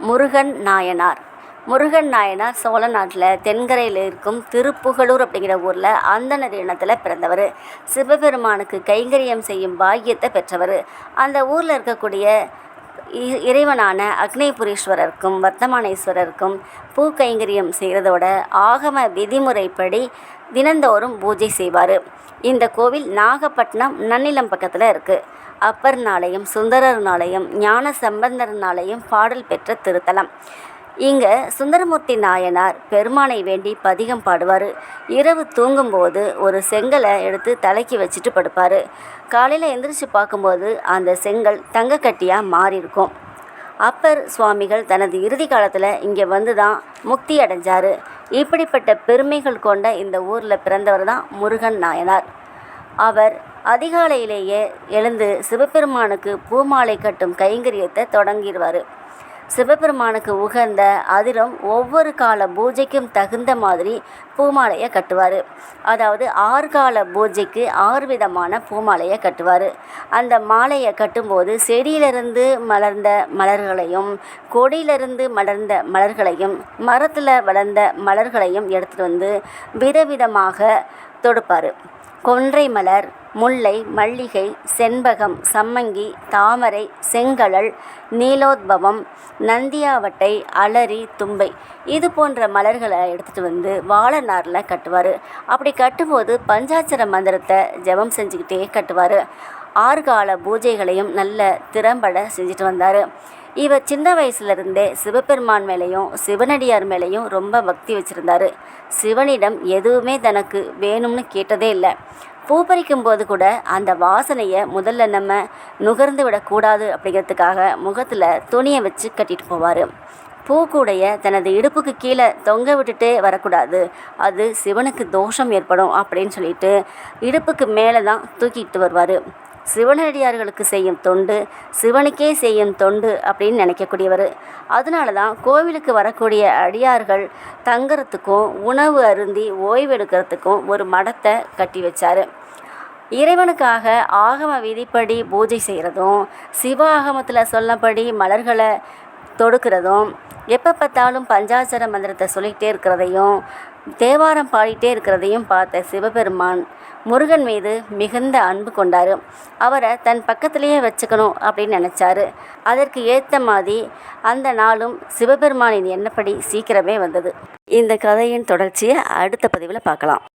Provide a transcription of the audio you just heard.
முருகன் நாயனார். முருகன் நாயனார் சோழ நாட்டில் தென்கரையில் இருக்கும் திருப்புகலூர் அப்படிங்கிற ஊரில் அந்தனர் இனத்தில் பிறந்தவர். சிவபெருமானுக்கு கைங்கரியம் செய்யும் பாக்கியத்தை பெற்றவர். அந்த ஊரில் இருக்கக்கூடிய இ- இறைவனான அக்னிபுரீஸ்வரருக்கும் வர்த்தமானேஸ்வரருக்கும் பூ கைங்கரியம் செய்கிறதோட ஆகம விதிமுறைப்படி தினந்தோறும் பூஜை செய்வார். இந்த கோவில் நாகப்பட்டினம் நன்னிலம் பக்கத்தில் இருக்குது அப்பர் நாளையும் சுந்தரர் நாளையும் ஞான சம்பந்தர்னாலயம் பாடல் பெற்ற திருத்தலம். இங்கே சுந்தரமூர்த்தி நாயனார் பெருமானை வேண்டி பதிகம் பாடுவார். இரவு தூங்கும்போது ஒரு செங்கலை எடுத்து தலைக்கு வச்சுட்டு படுப்பார். காலையில் எந்திரிச்சு பார்க்கும்போது அந்த செங்கல் தங்கக்கட்டியாக மாறி இருக்கும் அப்பர் சுவாமிகள் தனது இறுதி காலத்தில் இங்கே வந்து தான் முக்தி அடைஞ்சார். இப்படிப்பட்ட பெருமைகள் கொண்ட இந்த ஊரில் பிறந்தவர் தான் முருகன் நாயனார். அவர் அதிகாலையிலேயே எழுந்து சிவபெருமானுக்கு பூமாலை கட்டும் கைங்கரியத்தை தொடங்கிடுவார். சிவபெருமானுக்கு உகந்த அதிரம் ஒவ்வொரு கால பூஜைக்கும் தகுந்த மாதிரி பூமாலையை கட்டுவார். அதாவது ஆறு கால பூஜைக்கு ஆறு விதமான பூமாலையை கட்டுவார். அந்த மாலையை கட்டும்போது செடியிலிருந்து மலர்ந்த மலர்களையும் கொடியிலிருந்து மலர்ந்த மலர்களையும் மரத்தில் வளர்ந்த மலர்களையும் எடுத்துகிட்டு வந்து விதவிதமாக தொடுப்பார். கொன்றை மலர் முல்லை மல்லிகை செண்பகம் சம்மங்கி தாமரை செங்கழல் நீலோத்பவம் நந்தியாவட்டை அலரி தும்பை. இது போன்ற மலர்களை எடுத்துகிட்டு வந்து வாழநாரில் கட்டுவார். அப்படி கட்டும்போது பஞ்சாட்சர மந்திரத்தை ஜெபம் செஞ்சுக்கிட்டே கட்டுவார். ஆறுகால பூஜைகளையும் நல்ல திறம்பட செஞ்சுட்டு வந்தார். இவர் சின்ன வயசுலேருந்தே சிவபெருமான் மேலேயும் சிவனடியார் மேலேயும் ரொம்ப பக்தி வச்சுருந்தாரு. சிவனிடம் எதுவுமே தனக்கு வேணும்னு கேட்டதே இல்லை. பூ பறிக்கும் போது கூட அந்த வாசனையை முதல்ல நம்ம நுகர்ந்து விடக்கூடாது அப்படிங்கிறதுக்காக முகத்தில் துணியை வச்சு கட்டிட்டு போவார். பூக்கூடைய தனது இடுப்புக்கு கீழே தொங்க விட்டுட்டே வரக்கூடாது. அது சிவனுக்கு தோஷம் ஏற்படும் அப்படின்னு சொல்லிட்டு இடுப்புக்கு மேலே தான் தூக்கிட்டு வருவார். சிவனடியார்களுக்கு செய்யும் தொண்டு சிவனுக்கே செய்யும் தொண்டு அப்படின்னு நினைக்கக்கூடியவர். அதனால தான் கோவிலுக்கு வரக்கூடிய அடியார்கள் தங்குறதுக்கும் உணவு அருந்தி ஓய்வெடுக்கிறதுக்கும் ஒரு மடத்தை கட்டி வச்சார். இறைவனுக்காக ஆகம விதிப்படி பூஜை செய்கிறதும் சிவ ஆகமத்தில் சொல்லப்படி மலர்களை தொடுக்கிறதும் எப்போ பார்த்தாலும் பஞ்சாச்சர மந்திரத்தை சொல்லிகிட்டே இருக்கிறதையும் தேவாரம் பாடிட்டே இருக்கிறதையும் பார்த்த சிவபெருமான் முருகன் மீது மிகுந்த அன்பு கொண்டார். அவரை தன் பக்கத்திலேயே வச்சுக்கணும் அப்படின்னு நினச்சாரு. அதற்கு ஏற்ற மாதிரி அந்த நாளும் சிவபெருமானின் எண்ணப்படி சீக்கிரமே வந்தது. இந்த கதையின் தொடர்ச்சியை அடுத்த பதிவில் பார்க்கலாம்.